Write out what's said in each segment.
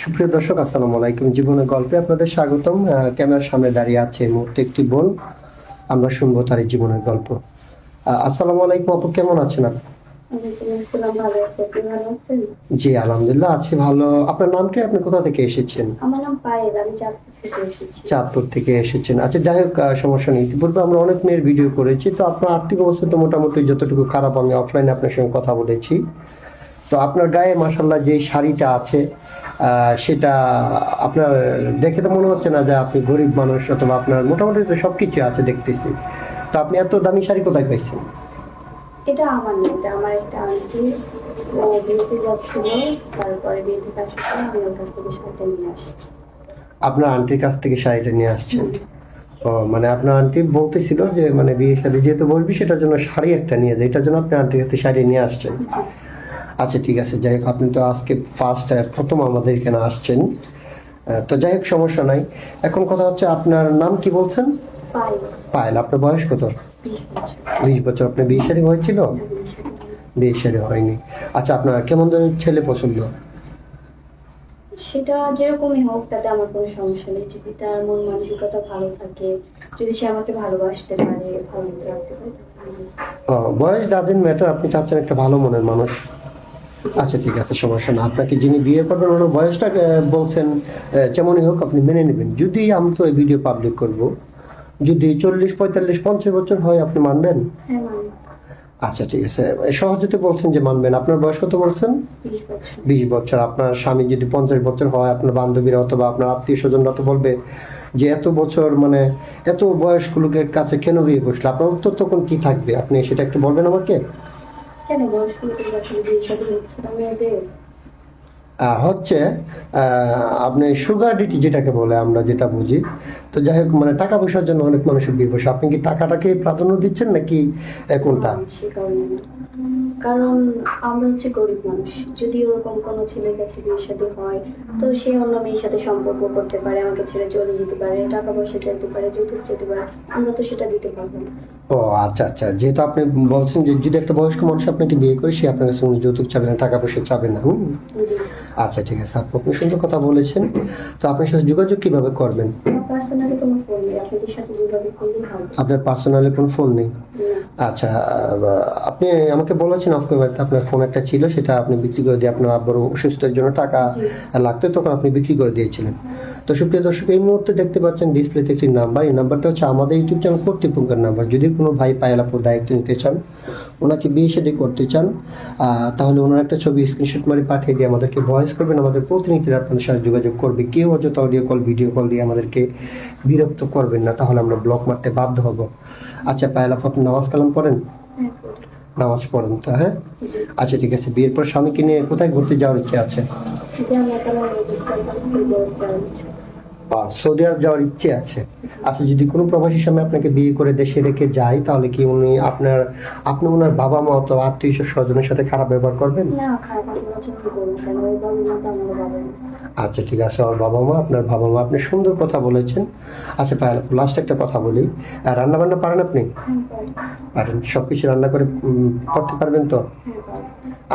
সুপ্রিয় দর্শক আসসালামু আলাইকুম। জীবনের গল্পে আপনাদের স্বাগতম। ক্যামেরার সামনে দাঁড়িয়ে আছে মুহূর্তে একটি বোন আমরা শুনব তার জীবনের গল্প। আসসালামু আলাইকুম আপু কেমন আছেন আপনি? জি আলহামদুলিল্লাহ আছি ভালো। আপনার নাম কি? আপনি কোথা থেকে এসেছেন? আমার নাম পায়েল আমি চাঁদপুর থেকে এসেছি। চাঁদপুর থেকে এসেছেন। আচ্ছা যাই হোক সমস্যা নেই। ইতিপূর্বে আমরা অনেক মেয়ের ভিডিও করেছি তো আপনার আর্থিক অবস্থা তো মোটামুটি যতটুকু খারাপ আমি অফলাইনে আপনার সঙ্গে কথা বলেছি। তো আপনার গায়ে মাসাল্লাহ যে শাড়িটা আছে সেটা আপনার দেখে তো মনে হচ্ছে না যে আপনি গরিব মানুষ অথবা আপনার মোটামুটি তো সব কিছু আছে দেখতেছি। তো আপনি এত দামি শাড়ি কোথায় পাইছেন? এটা আমার না এটা আমার একটা আন্টি ও বিয়েতে যাচ্ছিল তারপরে বিয়ে থেকে আসার আমি থেকে শাড়িটা নিয়ে আসছি। আপনার আন্টির কাছ থেকে শাড়িটা নিয়ে আসছেন? ও মানে আপনার আন্টি বলতেছিল যে মানে বিয়ে শাড়ি যেহেতু বলবি সেটার জন্য শাড়ি একটা নিয়ে যায় এটার জন্য আপনি আন্টির কাছে শাড়ি নিয়ে আসছেন। আচ্ছা ঠিক আছে যাই হোক আপনি তো আজকে ফার্স্ট প্রথম আমাদের এখানে আসছেন। তো যাই হোক সমস্যা নাই। এখন কথা হচ্ছে আপনার নাম কি বলছেন? পায়েল। আপনার বয়স কত? বিশ বছর। আপনার বিয়ে শাদী হয়েছিল? বিয়ে শাদী হয়নি। আচ্ছা আপনার কেমন ধরনের ছেলে পছন্দ? সেটা যেরকমই হোক তাতে আমার কোনো সমস্যা নেই। যদি তার মন মানসিকতা ভালো থাকে যদি সে আমাকে ভালোবাসতে পারে ভালো রাখতে পারে বয়স ডাজেন্ট ম্যাটার আপনি চাচ্ছেন একটা ভালো মনের মানুষ। আচ্ছা ঠিক আছে সমস্যা না। আপনাকে যিনি বিয়ে করবেন ওনার বয়সটা বলছেন যেমনই হোক আপনি মেনে নেবেন। যদি আমি তো এই ভিডিও পাবলিক করব যদি চল্লিশ পঁয়তাল্লিশ পঞ্চাশ বছর হয় আপনি মানবেন? হ্যাঁ আচ্ছা ঠিক আছে। সহজেতে বলছেন যে মানবেন। আপনার বয়স কত বলছেন? বিশ বছর। আপনার স্বামী যদি পঞ্চাশ বছর হয় আপনার বান্ধবীরা অথবা আপনার আত্মীয় স্বজনরা তো বলবে যে এত বছর মানে এত বয়স্ক লোকের কাছে কেন বিয়ে করছিল? আপনার উত্তর তখন কি থাকবে? আপনি সেটা একটু বলবেন আমাকে? কেন বয়স্ক লোকের কাছে বিয়ে শাদী হচ্ছে না? মেয়েদের হচ্ছে আপনি সুগার ডিটি যেটাকে বলে আমরা যেটা বুঝি। তো যাই হোক মানে টাকা পয়সার জন্য অনেক মানুষের বিয়ে বসে। আপনি কি টাকাটাকে প্রাধান্য দিচ্ছেন নাকি কোনটা? কারণে আমরা হচ্ছে গরিব মানুষ। যদি ওরকম কোনো ছেলের কাছে বিয়ের সাথে হয় তো সে অন্য মেয়ের সাথে সম্পর্ক করতে পারে আমাকে ছেড়ে চলে যেতে পারে টাকা পয়সা চাইতে পারে যৌতুক যেতে পারে আমরা তো সেটা দিতে পারব না। ও আচ্ছা আচ্ছা। যেহেতু আপনি বলছেন যে যদি একটা বয়স্ক মানুষ আপনাকে বিয়ে করে সে আপনার কাছে যৌতুক চাবে না টাকা পয়সা চাবে না। হুম। আচ্ছা ঠিক আছে। আপু আপনি সুন্দর কথা বলেছেন। তো আপনার সাথে যোগাযোগ কীভাবে করবেন? আপনার পার্সোনালি কোনো ফোন নেই? আচ্ছা আপনি আমাকে বলেছেন অফ ক্যামেরাতে আপনার ফোন একটা ছিল সেটা আপনি বিক্রি করে দিয়ে আপনার আব্বুর অসুস্থের জন্য টাকা লাগতো তখন আপনি বিক্রি করে দিয়েছিলেন। তো সুপ্রিয় দর্শক এই মুহূর্তে দেখতে পাচ্ছেন ডিসপ্লেতে একটি নাম্বার এই নাম্বারটা হচ্ছে আমাদের ইউটিউব চ্যানেল কর্তৃপক্ষের নাম্বার যদি কোনো ভাই পায়লাপুর দায়িত্ব নিতে চান ওনাকে বিয়ে সাথে করতে চান তাহলে ওনার একটা ছবি স্ক্রিনশট মারি পাঠিয়ে দিয়ে আমাদেরকে ভয়েস করবেন আমাদের প্রতিনিধিরা আপনাদের সাথে যোগাযোগ করবে। কেউ অযথা অডিও কল ভিডিও কল দিয়ে আমাদেরকে বিরক্ত করবেন না তাহলে আমরা ব্লক মারতে বাধ্য হব। আচ্ছা পায়লাপ আপনি নামাজ কালাম পড়েন? হ্যাঁ। নামাজ পড়েন তো হ্যাঁ? আচ্ছা ঠিক আছে বিয়ের পর স্বামীকে নিয়ে কোথায় ঘুরতে যাওয়ার ইচ্ছে আছে? আর সৌদি আরব যাওয়ার ইচ্ছে আছে। আচ্ছা যদি কোনো প্রবাসী স্বামী আপনাকে বিয়ে করে দেশে রেখে যায় তাহলে কি উনি আপনার আপনি ওনার বাবা মা অথবা আত্মীয় স্বজনের সাথে খারাপ ব্যবহার করবেন। আচ্ছা ঠিক আছে আমার বাবা মা আপনার বাবা মা আপনি সুন্দর কথা বলেছেন। আচ্ছা লাস্ট একটা কথা বলি। রান্না বান্না পারেন আপনি? হ্যাঁ পারি। পারেন সব কিছু রান্না করে করতে পারবেন তো? হ্যাঁ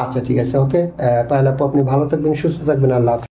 আচ্ছা ঠিক আছে ওকে। পায়েল আপু আপনি ভালো থাকবেন সুস্থ থাকবেন আল্লাহ।